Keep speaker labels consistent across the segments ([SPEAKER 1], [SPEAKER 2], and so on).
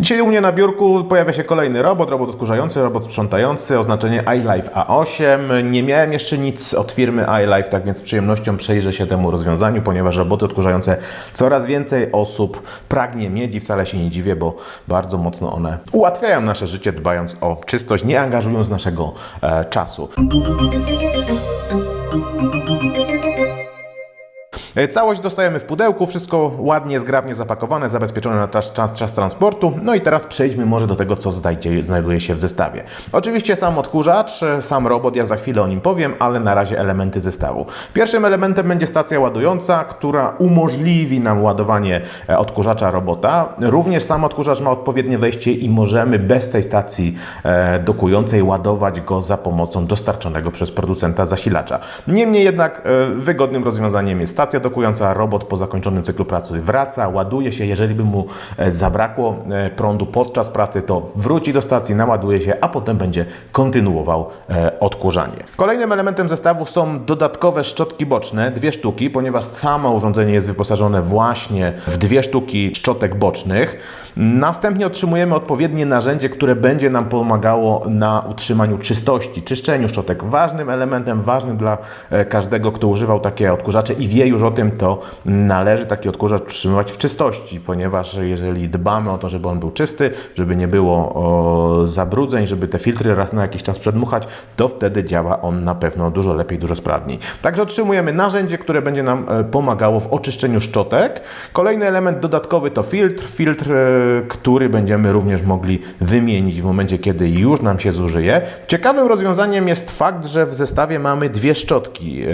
[SPEAKER 1] Dzisiaj u mnie na biurku pojawia się kolejny robot, robot odkurzający, robot sprzątający, oznaczenie iLife A8. Nie miałem jeszcze nic od firmy iLife, tak więc z przyjemnością przejrzę się temu rozwiązaniu, ponieważ roboty odkurzające coraz więcej osób pragnie mieć i wcale się nie dziwię, bo bardzo mocno one ułatwiają nasze życie, dbając o czystość, nie angażując naszego e, czasu. Całość dostajemy w pudełku, wszystko ładnie, zgrabnie zapakowane, zabezpieczone na czas, czas, czas transportu. No i teraz przejdźmy może do tego, co znajduje się w zestawie. Oczywiście sam odkurzacz, e, sam robot, ja za chwilę o nim powiem, ale na razie elementy zestawu. Pierwszym elementem będzie stacja ładująca, która umożliwi nam ładowanie e, odkurzacza robota. Również sam odkurzacz ma odpowiednie wejście i możemy bez tej stacji e, dokującej ładować go za pomocą dostarczonego przez producenta zasilacza. Niemniej jednak e, wygodnym rozwiązaniem jest stacja dokująca. Robot po zakończonym cyklu pracy wraca, ładuje się. Jeżeli by mu e, zabrakło e, prądu podczas pracy, to wróci do stacji, naładuje się, a potem będzie kontynuował e, odkurzanie. Kolejnym elementem zestawu są dodatkowe szczotki boczne, dwie sztuki, ponieważ samo urządzenie jest wyposażone właśnie w dwie sztuki szczotek bocznych. Następnie otrzymujemy odpowiednie narzędzie, które będzie nam pomagało na utrzymaniu czystości, czyszczeniu szczotek. Ważnym elementem, ważnym dla każdego, kto używał takie odkurzacze i wie już o tym, to należy taki odkurzacz utrzymywać w czystości, ponieważ jeżeli dbamy o to, żeby on był czysty, żeby nie było zabrudzeń, żeby te filtry raz na jakiś czas przedmuchać, to wtedy działa on na pewno dużo lepiej, dużo sprawniej. Także otrzymujemy narzędzie, które będzie nam e, pomagało w oczyszczeniu szczotek. Kolejny element dodatkowy to filtr. Filtr, e, który będziemy również mogli wymienić w momencie, kiedy już nam się zużyje. Ciekawym rozwiązaniem jest fakt, że w zestawie mamy dwie szczotki. E,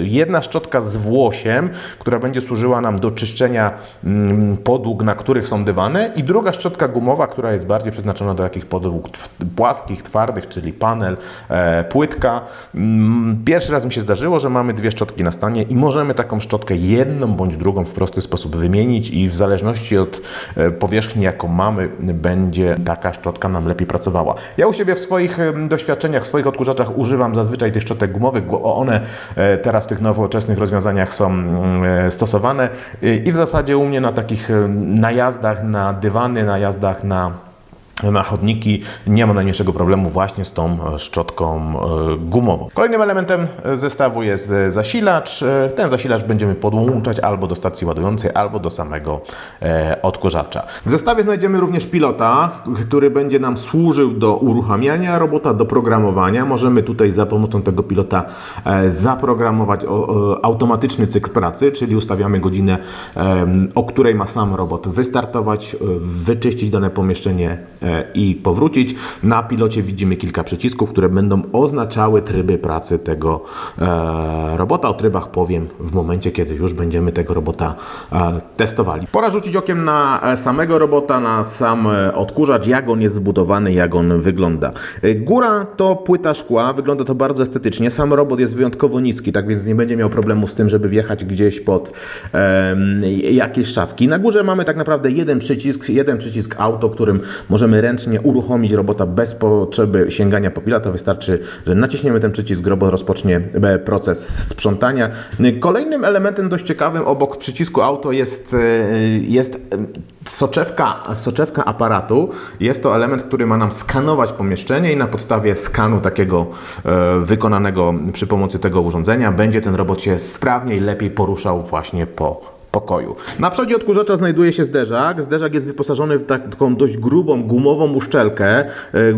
[SPEAKER 1] Jedna szczotka z włosiem, która będzie służyła nam do czyszczenia mm, podłóg, na których są dywany i druga szczotka gumowa, która jest bardziej przeznaczona do takich podłóg płaskich, twardych, czyli panel, e, płytka. Mm, Pierwszy raz mi się zdarzyło, że mamy dwie szczotki na stanie i możemy taką szczotkę jedną bądź drugą w prosty sposób wymienić i w zależności od e, powierzchni, jaką mamy, będzie taka szczotka nam lepiej pracowała. Ja u siebie w swoich doświadczeniach, w swoich odkurzaczach używam zazwyczaj tych szczotek gumowych, bo one e, teraz w tych nowoczesnych rozwiązaniach są stosowane. I- i w zasadzie u mnie na takich e, najazdach na dywany, najazdach na na chodniki nie ma najmniejszego problemu właśnie z tą e, szczotką e, gumową. Kolejnym elementem e, zestawu jest zasilacz. Ten zasilacz będziemy podłączać albo do stacji ładującej, albo do samego odkurzacza. W zestawie znajdziemy również pilota, który będzie nam służył do uruchamiania robota, do programowania. Możemy tutaj za pomocą tego pilota zaprogramować automatyczny cykl pracy, czyli ustawiamy godzinę, o której ma sam robot wystartować, wyczyścić dane pomieszczenie i powrócić. Na pilocie widzimy kilka przycisków, które będą oznaczały tryby pracy tego e, robota. O trybach powiem w momencie, kiedy już będziemy tego robota e, testowali. Pora rzucić okiem na e, samego robota, na sam e, odkurzacz, jak on jest zbudowany, jak on wygląda. E, Góra to płyta szkła, wygląda to bardzo estetycznie. Sam robot jest wyjątkowo niski, tak więc nie będzie miał problemu z tym, żeby wjechać gdzieś pod jakieś szafki. Na górze mamy tak naprawdę jeden przycisk, jeden przycisk auto, którym możemy ręcznie uruchomić robota bez potrzeby sięgania po pilota. Wystarczy, że naciśniemy ten przycisk, robot rozpocznie e, proces sprzątania. Kolejnym elementem dość ciekawym obok przycisku auto jest, e, jest e, soczewka, soczewka aparatu. Jest to element, który ma nam skanować pomieszczenie i na podstawie skanu takiego wykonanego przy pomocy tego urządzenia będzie ten robot się sprawniej, lepiej poruszał właśnie po pokoju. Na przodzie odkurzacza znajduje się zderzak. Zderzak jest wyposażony w tak- taką dość grubą, gumową uszczelkę.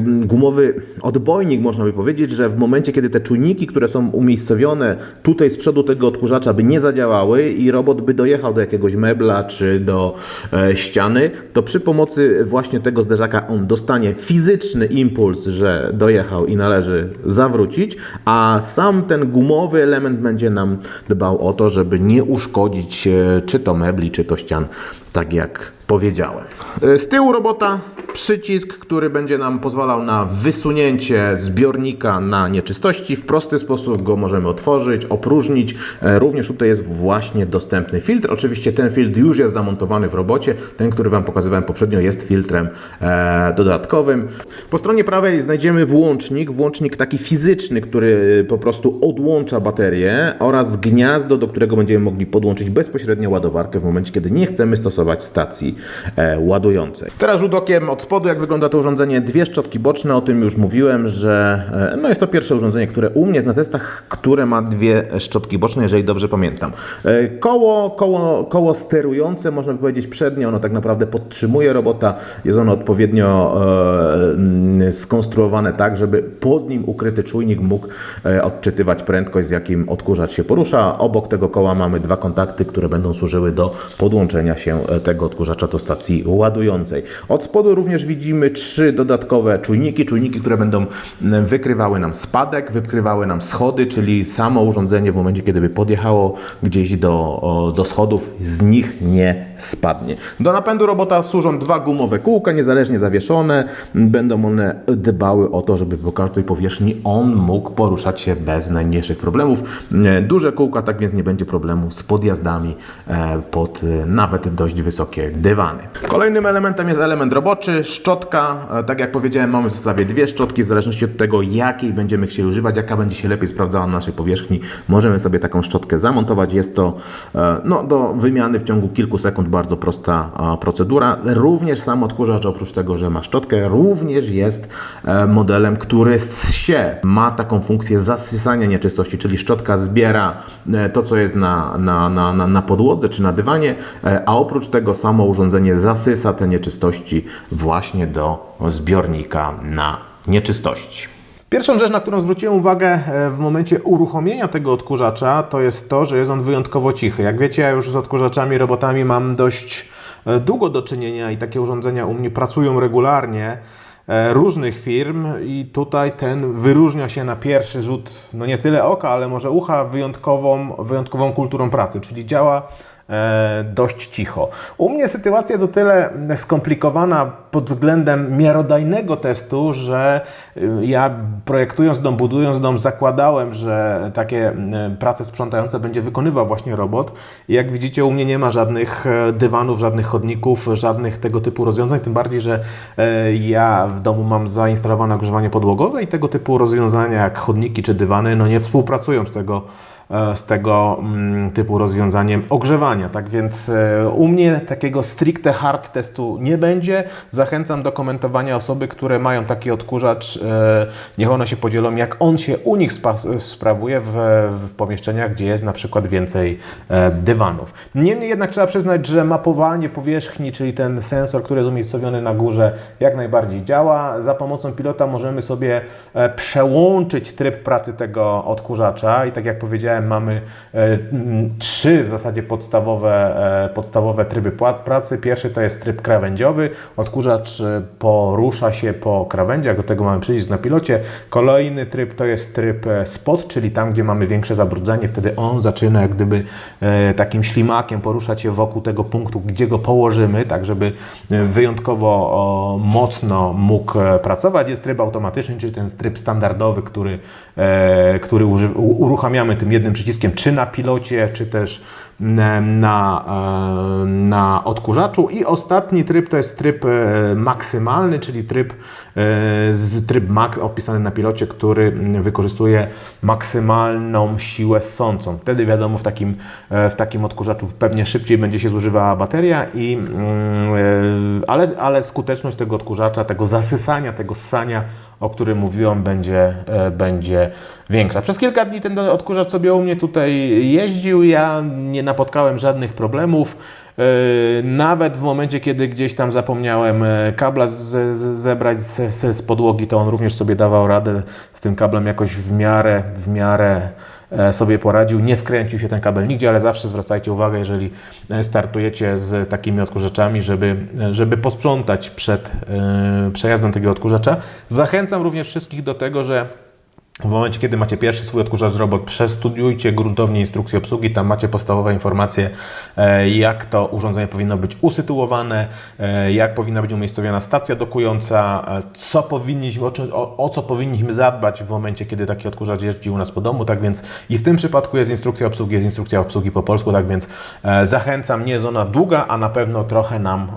[SPEAKER 1] Gumowy odbojnik, można by powiedzieć, że w momencie, kiedy te czujniki, które są umiejscowione tutaj z przodu tego odkurzacza, by nie zadziałały i robot by dojechał do jakiegoś mebla czy do e, ściany, to przy pomocy właśnie tego zderzaka on dostanie fizyczny impuls, że dojechał i należy zawrócić, a sam ten gumowy element będzie nam dbał o to, żeby nie uszkodzić e, czy to mebli, czy to ścian, tak jak powiedziałem. E, Z tyłu robota przycisk, który będzie nam pozwalał na wysunięcie zbiornika na nieczystości. W prosty sposób go możemy otworzyć, opróżnić. E, Również tutaj jest właśnie dostępny filtr. Oczywiście ten filtr już jest zamontowany w robocie. Ten, który Wam pokazywałem poprzednio, jest filtrem e, dodatkowym. Po stronie prawej znajdziemy włącznik, włącznik taki fizyczny, który po prostu odłącza baterię oraz gniazdo, do którego będziemy mogli podłączyć bezpośrednio ładowarkę w momencie, kiedy nie chcemy stosować stacji e, ładującej. Teraz rzut okiem od spodu, jak wygląda to urządzenie. Dwie szczotki boczne, o tym już mówiłem, że e, no jest to pierwsze urządzenie, które u mnie jest na testach, które ma dwie szczotki boczne, jeżeli dobrze pamiętam. E, Koło, koło, koło sterujące, można by powiedzieć przednie, ono tak naprawdę podtrzymuje robota, jest ono odpowiednio e, skonstruowane tak, żeby pod nim ukryty czujnik mógł e, odczytywać prędkość, z jakim odkurzacz się porusza. Obok tego koła mamy dwa kontakty, które będą służyły do podłączenia się tego odkurzacza do stacji ładującej. Od spodu również widzimy trzy dodatkowe czujniki, czujniki, które będą mm, wykrywały nam spadek, wykrywały nam schody, czyli samo urządzenie w momencie, kiedy by podjechało gdzieś do, do schodów, z nich nie spadnie. Do napędu robota służą dwa gumowe kółka, niezależnie zawieszone. Będą one dbały o to, żeby po każdej powierzchni on mógł poruszać się bez najmniejszych problemów. E, Duże kółka, tak więc nie będzie problemu z podjazdami e, pod e, nawet dość wysokie dywany. Kolejnym elementem jest element roboczy, szczotka. E, Tak jak powiedziałem, mamy w zestawie dwie szczotki, w zależności od tego, jakiej będziemy chcieli używać, jaka będzie się lepiej sprawdzała na naszej powierzchni, możemy sobie taką szczotkę zamontować. Jest to e, no, do wymiany w ciągu kilku sekund bardzo prosta procedura. Również sam odkurzacz, oprócz tego, że ma szczotkę, również jest e, modelem, który się ma taką funkcję zasysania nieczystości, czyli szczotka zbiera to, co jest na, na, na, na, podłodze czy na dywanie, a oprócz tego samo urządzenie zasysa te nieczystości właśnie do zbiornika na nieczystości. Pierwszą rzecz, na którą zwróciłem uwagę e, w momencie uruchomienia tego odkurzacza, to jest to, że jest on wyjątkowo cichy. Jak wiecie, ja już z odkurzaczami, robotami mam dość e, długo do czynienia i takie urządzenia u mnie pracują regularnie e, różnych firm i tutaj ten wyróżnia się na pierwszy rzut, no nie tyle oka, ale może ucha wyjątkową, wyjątkową kulturą pracy, czyli działa dość cicho. U mnie sytuacja jest o tyle skomplikowana pod względem miarodajnego testu, że y, ja projektując dom, budując dom, zakładałem, że takie prace sprzątające będzie wykonywał właśnie robot. Jak widzicie, u mnie nie ma żadnych e, dywanów, żadnych chodników, żadnych tego typu rozwiązań, tym bardziej, że e, ja w domu mam zainstalowane ogrzewanie podłogowe i tego typu rozwiązania jak chodniki czy dywany no nie współpracują z tego e, z tego mm, typu rozwiązaniem ogrzewania. Tak więc e, u mnie takiego stricte hard testu nie będzie. Zachęcam do komentowania osoby, które mają taki odkurzacz. e, Niech one się podzielą, jak on się u nich sprawuje w, w pomieszczeniach, gdzie jest na przykład więcej e, dywanów. Niemniej jednak trzeba przyznać, że mapowanie powierzchni, czyli ten sensor, który jest umiejscowiony na górze, jak najbardziej działa. Za pomocą pilota możemy sobie e, przełączyć tryb pracy tego odkurzacza i tak jak powiedziałem, mamy e, trzy w zasadzie podstawowe, e, podstawowe tryby pracy. Pierwszy to jest tryb krawędziowy. Odkurzacz e, porusza się po krawędziach, do tego mamy przycisk na pilocie. Kolejny tryb to jest tryb spot, czyli tam, gdzie mamy większe zabrudzenie, wtedy on zaczyna jak gdyby takim ślimakiem poruszać się wokół tego punktu, gdzie go położymy, tak żeby wyjątkowo mocno mógł pracować. Jest tryb automatyczny, czyli ten tryb standardowy, który, który uruchamiamy tym jednym przyciskiem, czy na pilocie, czy też na, na, e, na odkurzaczu. I ostatni tryb to jest tryb e, maksymalny, czyli tryb, e, tryb max opisany na pilocie, który mm, wykorzystuje maksymalną siłę ssącą. Wtedy wiadomo, w takim, w takim odkurzaczu pewnie szybciej będzie się zużywała bateria, i, mm, ale, ale skuteczność tego odkurzacza, tego zasysania, tego ssania, o którym mówiłem, będzie, e, będzie większa. Przez kilka dni ten odkurzacz sobie u mnie tutaj jeździł, ja nie napotkałem żadnych problemów. E, Nawet w momencie, kiedy gdzieś tam zapomniałem e, kabla z, z, zebrać z, z, podłogi, to on również sobie dawał radę z tym kablem jakoś w miarę, w miarę sobie poradził. Nie wkręcił się ten kabel nigdzie, ale zawsze zwracajcie uwagę, jeżeli e, startujecie z takimi odkurzaczami, żeby, e, żeby posprzątać przed e, przejazdem tego odkurzacza. Zachęcam również wszystkich do tego, że W momencie, kiedy macie pierwszy swój odkurzacz robot, przestudiujcie gruntownie instrukcję obsługi. Tam macie podstawowe informacje, e, jak to urządzenie powinno być usytuowane, e, jak powinna być umiejscowiona stacja dokująca, e, co powinniśmy, o, czym- o, o co powinniśmy zadbać w momencie, kiedy taki odkurzacz jeździ u nas po domu. Tak więc i w tym przypadku jest instrukcja obsługi, jest instrukcja obsługi po polsku. Tak więc zachęcam, nie jest ona długa, a na pewno trochę nam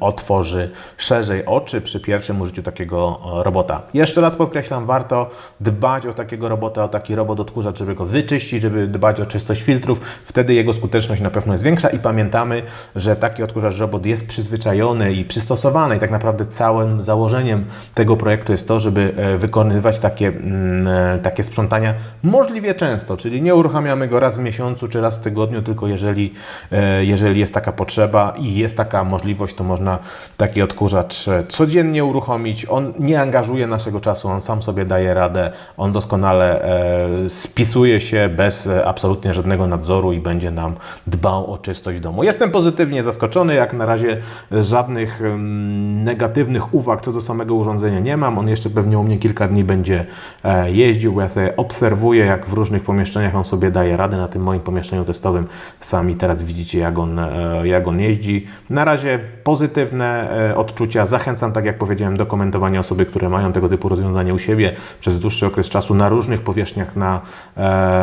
[SPEAKER 1] otworzy szerzej oczy przy pierwszym użyciu takiego robota. Jeszcze raz podkreślam, warto dbać o takiego robota, o taki robot odkurzacz, żeby go wyczyścić, żeby dbać o czystość filtrów. Wtedy jego skuteczność na pewno jest większa i pamiętamy, że taki odkurzacz robot jest przyzwyczajony i przystosowany i tak naprawdę całym założeniem tego projektu jest to, żeby e, wykonywać takie, mm, e, takie sprzątania możliwie często, czyli nie uruchamiamy go raz w miesiącu czy raz w tygodniu, tylko jeżeli, e, jeżeli jest taka potrzeba i jest taka możliwość, to można taki odkurzacz codziennie uruchomić. On nie angażuje naszego czasu, on sam sobie daje radę, on doskonale e, spisuje się bez e, absolutnie żadnego nadzoru i będzie nam dbał o czystość domu. Jestem pozytywnie zaskoczony, jak na razie żadnych em, negatywnych uwag co do samego urządzenia nie mam. On jeszcze pewnie u mnie kilka dni będzie e, jeździł, bo ja sobie obserwuję, jak w różnych pomieszczeniach on sobie daje radę. Na tym moim pomieszczeniu testowym sami teraz widzicie, jak on, e, jak on jeździ. Na razie pozytywne e, odczucia. Zachęcam, tak jak powiedziałem, do komentowania osoby, które mają tego typu rozwiązanie u siebie przez dłuższy okres czasu na różnych powierzchniach, na, e,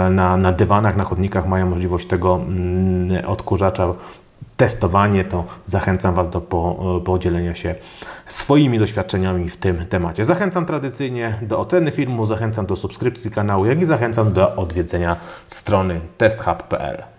[SPEAKER 1] na, na dywanach, na chodnikach mają możliwość tego mm, odkurzacza testowanie, to zachęcam Was do po, podzielenia się swoimi doświadczeniami w tym temacie. Zachęcam tradycyjnie do oceny filmu, zachęcam do subskrypcji kanału, jak i zachęcam do odwiedzenia strony testhub.pl.